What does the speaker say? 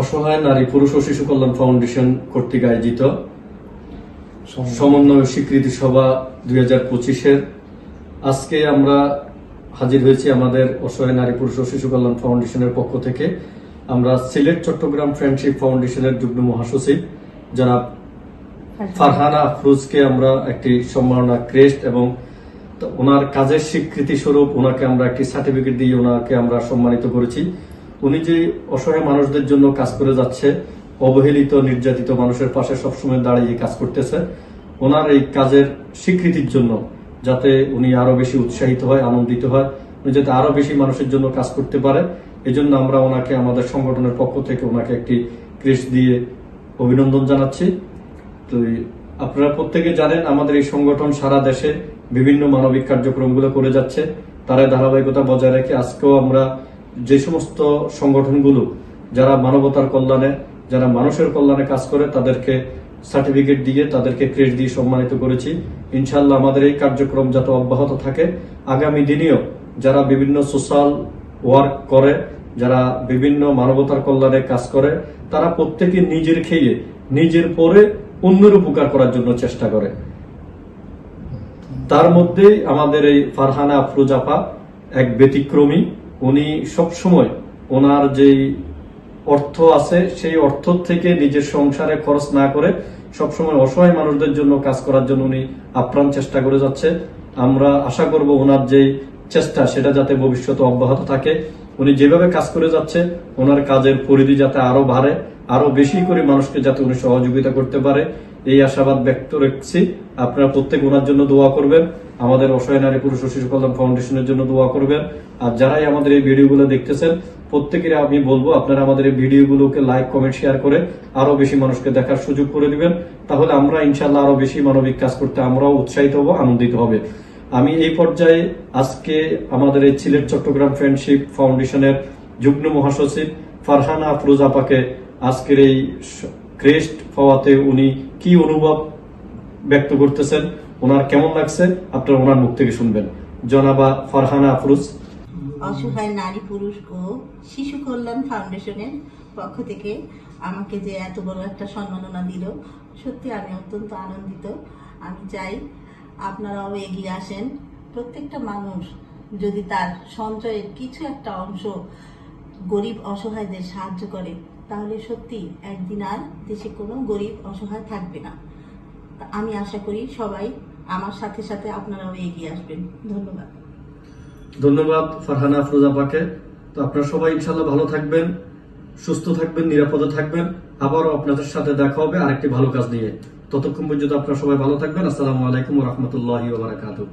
অসহায় নারী পুরুষ ও শিশু কল্যাণ ফাউন্ডেশন কর্তৃক আয়োজিত সমন্বয় স্বীকৃতি সভা দুই হাজার পঁচিশের। আজকে আমরা হাজির হয়েছি আমাদের অসহায় নারী পুরুষ ও শিশু কল্যাণ ফাউন্ডেশনের পক্ষ থেকে। আমরা সিলেট চট্টগ্রাম ফ্রেন্ডশিপ ফাউন্ডেশনের যুগ্ম মহাসচিব জনাব ফারহানা। আফরোজকে আমরা একটি সম্মাননা ক্রেস্ট এবং ওনার কাজের স্বীকৃতি স্বরূপ ওনাকে আমরা একটি সার্টিফিকেট দিয়ে ওনাকে আমরা সম্মানিত করেছি। উনি যে অসহায় মানুষদের জন্য কাজ করে যাচ্ছে, অবহেলিত, নির্যাতিত মানুষের পাশে সবসময় দাঁড়িয়ে কাজ করতেছে, ওনার এই কাজের স্বীকৃতির জন্য যাতে উনি আরও বেশি উৎসাহিত হয়, আনন্দিত হয়, উনি যাতে আরও বেশি মানুষের জন্য কাজ করতে পারে। এজন্য আমরা ওনাকে, আমাদের সংগঠনের পক্ষ থেকে ওনাকে একটি ক্রেস্ট দিয়ে অভিনন্দন জানাচ্ছি। তো আপনারা প্রত্যেকে জানেন, আমাদের এই সংগঠন সারা দেশে বিভিন্ন মানবিক কার্যক্রমগুলো করে যাচ্ছে। তার ধারাবাহিকতা বজায় রেখে আজকেও আমরা যে সমস্ত সংগঠনগুলো যারা মানবতার কল্যাণে, যারা মানুষের কল্যাণে কাজ করে, তাদেরকে সার্টিফিকেট দিয়ে, তাদেরকে ক্রেডিট দিয়ে সম্মানিত করেছি। ইনশাল্লাহ আমাদের এই কার্যক্রম যাতে অব্যাহত থাকে। আগামী দিনেও যারা বিভিন্ন সোশ্যাল ওয়ার্ক করে, যারা বিভিন্ন মানবতার কল্যাণে কাজ করে, তারা প্রত্যেকে নিজের খেয়ে, নিজের পরে অন্যের উপকার করার জন্য চেষ্টা করে। তার মধ্যেই আমাদের এই ফারহানা আফরোজ আপা এক ব্যতিক্রমী উনি সবসময় ওনার যেই অর্থ আছে, সেই অর্থ থেকে নিজের সংসারে খরচ না করে সবসময় অসহায় মানুষদের জন্য কাজ করার জন্য উনি আপ্রাণ চেষ্টা করে যাচ্ছে। আমরা আশা করব ওনার যেই চেষ্টা, সেটা যাতে ভবিষ্যতে অব্যাহত থাকে। উনি যেভাবে কাজ করে যাচ্ছে, ওনার কাজের পরিধি যাতে আরও বাড়ে, আরও বেশি করে মানুষকে যাতে উনি সহযোগিতা করতে পারে। এই আশাবাদ ব্যক্ত রাখছি। আপনারা প্রত্যেক ওনার জন্য দোয়া করবেন। আমাদের অসহায় নারী পুরুষ ও শিশু কল্যাণ ফাউন্ডেশনের জন্য দোয়া করবেন। আর যারাই আমাদের এই ভিডিওগুলো দেখতেছেন প্রত্যেকের আমি বলব, আপনারা আমাদের এই ভিডিওগুলোকে লাইক, কমেন্ট, শেয়ার করে আরও বেশি মানুষকে দেখার সুযোগ করে দিবেন। তাহলে আমরা ইনশাল্লাহ আরও বেশি মানবিক কাজ করতে আমরাও উৎসাহিত হব, আনন্দিত হবে। আমি এই পর্যায়ে আজকে আমাদের এই সিলেট চট্টগ্রাম ফ্রেন্ডশিপ ফাউন্ডেশনের যুগ্ম মহাসচিব ফারহানা আফরোজ আপাকে আজকের এই ক্রেস্ট পাওয়াতে উনি কি অনুভব ব্যক্ত করতেছেন, ওনার কেমন লাগছে, আপনারা ওনার মুখ থেকে শুনবেন। জনাবা ফারহানা আফরোজ। অসহায় নারী পুরুষ ও শিশু কল্যাণ ফাউন্ডেশনের পক্ষ থেকে আমাকে যে এত বড় একটা সম্মাননা দিল, সত্যি আমি অত্যন্ত আনন্দিত। আমি চাই আপনারাও এগিয়ে আসেন। প্রত্যেকটা মানুষ যদি তার সঞ্চয়ের কিছু একটা অংশ গরিব অসহায়দের সাহায্য করে তাহলে সত্যি একদিন আর দেশে কোনো গরিব অসহায় থাকবে না। আমি আশা করি সবাই আমার সাথে সাথে আপনারাও এগিয়ে আসবেন। ধন্যবাদ। ধন্যবাদ ফারহানা আফরোজ আপাকে তো আপনারা সবাই ইনশাল্লাহ ভালো থাকবেন, সুস্থ থাকবেন, নিরাপদে থাকবেন। আবারও আপনাদের সাথে দেখা হবে আরেকটি ভালো কাজ নিয়ে। ততক্ষণ পর্যন্ত আপনারা সবাই ভালো থাকবেন। আসসালামু আলাইকুম রহমতুল্লাহ বারাকাতুহ।